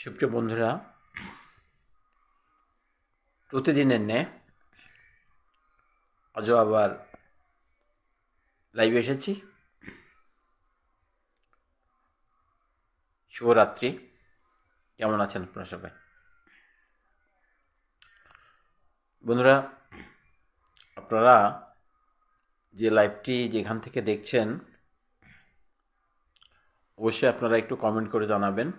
সুপ্রিয় বন্ধুরা, প্রতিদিনের ন্যায় আজও আবার লাইভে এসেছি। শুভরাত্রি। কেমন আছেন আপনারা সবাই? বন্ধুরা, আপনারা যে লাইভটি যেখান থেকে দেখছেন, অবশ্যই আপনারা একটু কমেন্ট করে জানাবেন।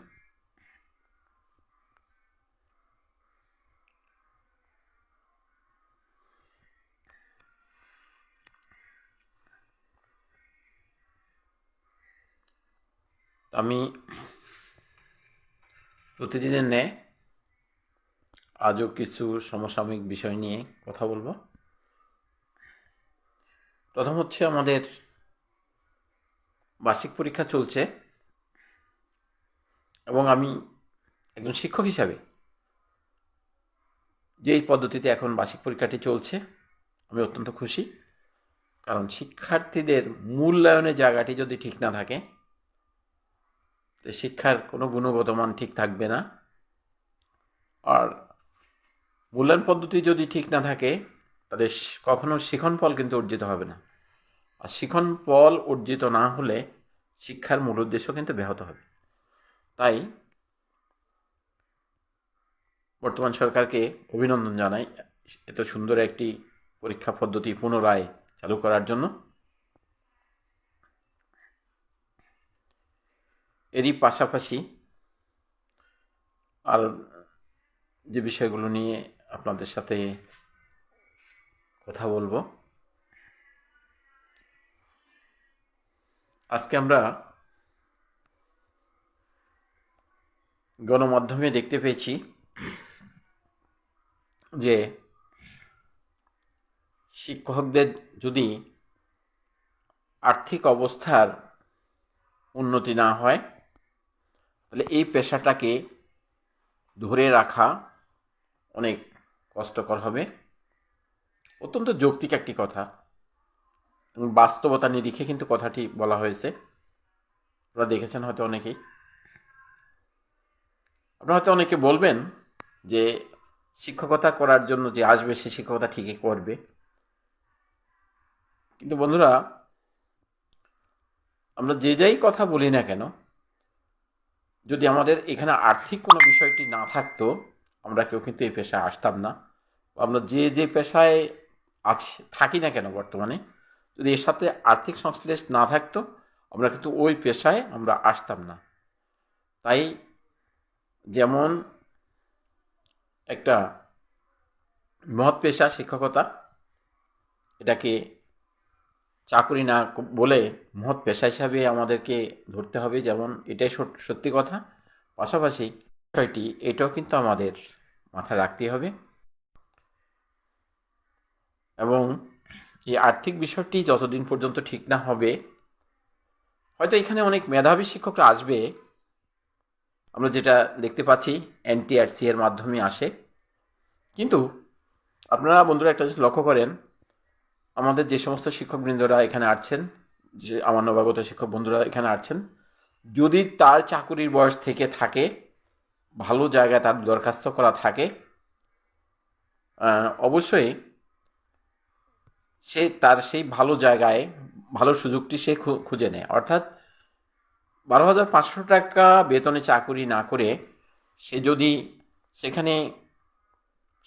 আমি প্রতিদিনের ন্যায় আজও কিছু সমসাময়িক বিষয় নিয়ে কথা বলব। প্রথম হচ্ছে আমাদের বার্ষিক পরীক্ষা চলছে এবং আমি একজন শিক্ষক হিসাবে যেই পদ্ধতিতে এখন বার্ষিক পরীক্ষাটি চলছে, আমি অত্যন্ত খুশি। কারণ শিক্ষার্থীদের মূল্যায়নের জায়গাটি যদি ঠিক না থাকে শিক্ষার কোনো গুণগত মান ঠিক থাকবে না। আর মূল্যায়ন পদ্ধতি যদি ঠিক না থাকে, তাহলে কখনো শিখন ফল কিন্তু অর্জিত হবে না। আর শিখন ফল অর্জিত না হলে শিক্ষার মূল উদ্দেশ্য কিন্তু ব্যাহত হবে। তাই বর্তমান সরকারকে অভিনন্দন জানাই এত সুন্দর একটি পরীক্ষা পদ্ধতি পুনরায় চালু করার জন্য। এরই পাশাপাশি আর যে বিষয়গুলো নিয়ে আপনাদের সাথে কথা বলব, আজকে আমরা গণমাধ্যমে দেখতে পেয়েছি যে শিক্ষকদের যদি আর্থিক অবস্থার উন্নতি না হয় তাহলে এই পেশাটাকে ধরে রাখা অনেক কষ্টকর হবে। অত্যন্ত যৌক্তিক একটি কথা। এবং বাস্তবতা নিরিখে কিন্তু কথাটি বলা হয়েছে। আপনারা দেখেছেন হয়তো অনেকেই। আপনারা হয়তো অনেকে বলবেন যে শিক্ষকতা করার জন্য যে আসবে সে শিক্ষকতা ঠিকই করবে। কিন্তু বন্ধুরা, আমরা যে যাই কথা বলি না কেন যদি আমাদের এখানে আর্থিক কোনো বিষয়টি না থাকতো, আমরা কেউ কিন্তু এই পেশায় আসতাম না। আমরা যে যে পেশায় আছি, থাকি না কেন বর্তমানে, যদি এর সাথে আর্থিক সংশ্লেষ না থাকতো, আমরা কিন্তু ওই পেশায় আমরা আসতাম না। তাই যেমন একটা মহৎ পেশা, শিক্ষকতা, এটাকে চাকরি না বলে মহৎ পেশা হিসাবে আমাদেরকে ধরতে হবে, যেমন এটাই সত- সত্যি কথা। পাশাপাশি বিষয়টি, এটাও কিন্তু আমাদের মাথায় রাখতে হবে। এবং এই আর্থিক বিষয়টি যতদিন পর্যন্ত ঠিক না হবে, হয়তো এখানে অনেক মেধাবী শিক্ষকরা আসবে। আমরা যেটা দেখতে পাচ্ছি এনটিআরসি এর মাধ্যমে আসে। কিন্তু আপনারা বন্ধুরা একটা জিনিস লক্ষ্য করেন আমাদের যে সমস্ত শিক্ষকবৃন্দরা এখানে আসছেন, যে আমার নবাগত শিক্ষক বন্ধুরা এখানে আসছেন, যদি তার চাকুরির বয়স থেকে থাকে, ভালো জায়গায় তার দরখাস্ত করা থাকে অবশ্যই সে তার সেই ভালো জায়গায়, ভালো সুযোগটি সে খুঁজে নেয়। অর্থাৎ বারো হাজার পাঁচশো টাকা বেতনে চাকুরি না করে সে যদি সেখানে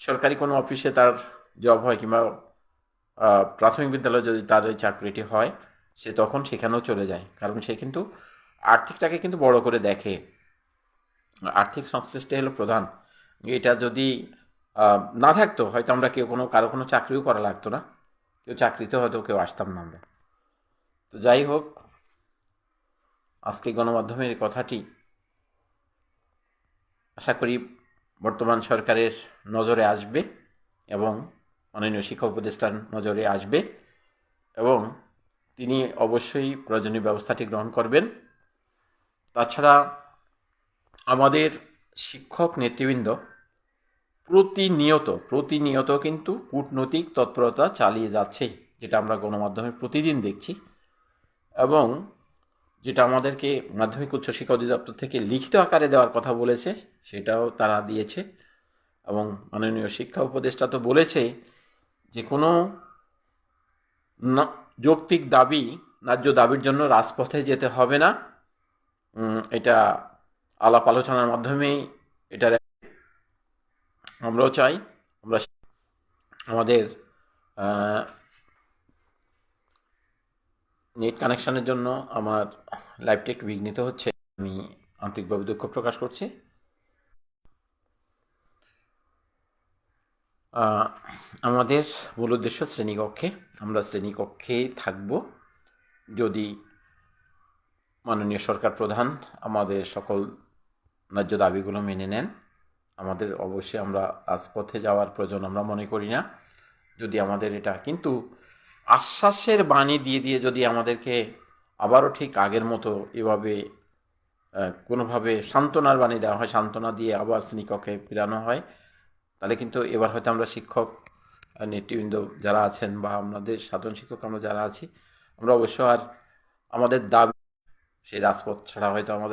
সরকারি কোনো অফিসে তার জব হয় কিংবা প্রাথমিক বিদ্যালয়ে যদি তার ওই চাকরিটি হয়, সে তখন সেখানেও চলে যায়। কারণ সে কিন্তু আর্থিকটাকে কিন্তু বড় করে দেখে। আর্থিক সংশ্লিষ্টই হলো প্রধান। এটা যদি না থাকতো, হয়তো আমরা কেউ কোনো, কারও কোনো চাকরিও করা লাগতো না। কেউ চাকরিতে হয়তো কেউ আসতাম না আমরা। তো যাই হোক, আজকে গণমাধ্যমের কথাটি আশা করি বর্তমান সরকারের নজরে আসবে এবং মাননীয় শিক্ষা উপদেষ্টার নজরে আসবে এবং তিনি অবশ্যই প্রয়োজনীয় ব্যবস্থাটি গ্রহণ করবেন। তাছাড়া আমাদের শিক্ষক নেতৃবৃন্দ প্রতিনিয়ত প্রতিনিয়ত কিন্তু কূটনৈতিক তৎপরতা চালিয়ে যাচ্ছে, যেটা আমরা গণমাধ্যমে প্রতিদিন দেখছি এবং যেটা আমাদেরকে মাধ্যমিক উচ্চশিক্ষা অধিদপ্তর থেকে লিখিত আকারে দেওয়ার কথা বলেছে, সেটাও তারা দিয়েছে এবং মাননীয় শিক্ষা উপদেষ্টা তো বলেছে যে কোনো যৌক্তিক দাবি, ন্যায্য দাবির জন্য রাজপথে যেতে হবে না। এটা আলাপ আলোচনার মাধ্যমেই এটার আমরাও চাই, আমরা আমাদের নেট কানেকশনের জন্য আমার লাইভটা একটু বিঘ্নিত হচ্ছে। আমি আন্তরিকভাবে দুঃখ প্রকাশ করছি। আমাদের মূল উদ্দেশ্য শ্রেণীকক্ষে। আমরা শ্রেণীকক্ষেই থাকব। যদি মাননীয় সরকার প্রধান আমাদের সকল ন্যায্য দাবিগুলো মেনে নেন, আমাদের অবশ্যই আমরা রাজপথে যাওয়ার প্রয়োজন আমরা মনে করি না। যদি আমাদের এটা কিন্তু আশ্বাসের বাণী দিয়ে দিয়ে যদি আমাদেরকে আবারও ঠিক আগের মতো এভাবে কোনোভাবে সান্ত্বনার বাণী দেওয়া হয়, সান্ত্বনা দিয়ে আবার শ্রেণীকক্ষে ফেরানো হয় তাহলে কিন্তু এবার হয়তো আমরা শিক্ষক নেতৃবৃন্দ যারা আছেন বা আমাদের সাধারণ শিক্ষক আমরা যারা আছি, আমরা অবশ্য আর আমাদের দাবি, সেই রাজপথ ছাড়া হয়তো আমাদের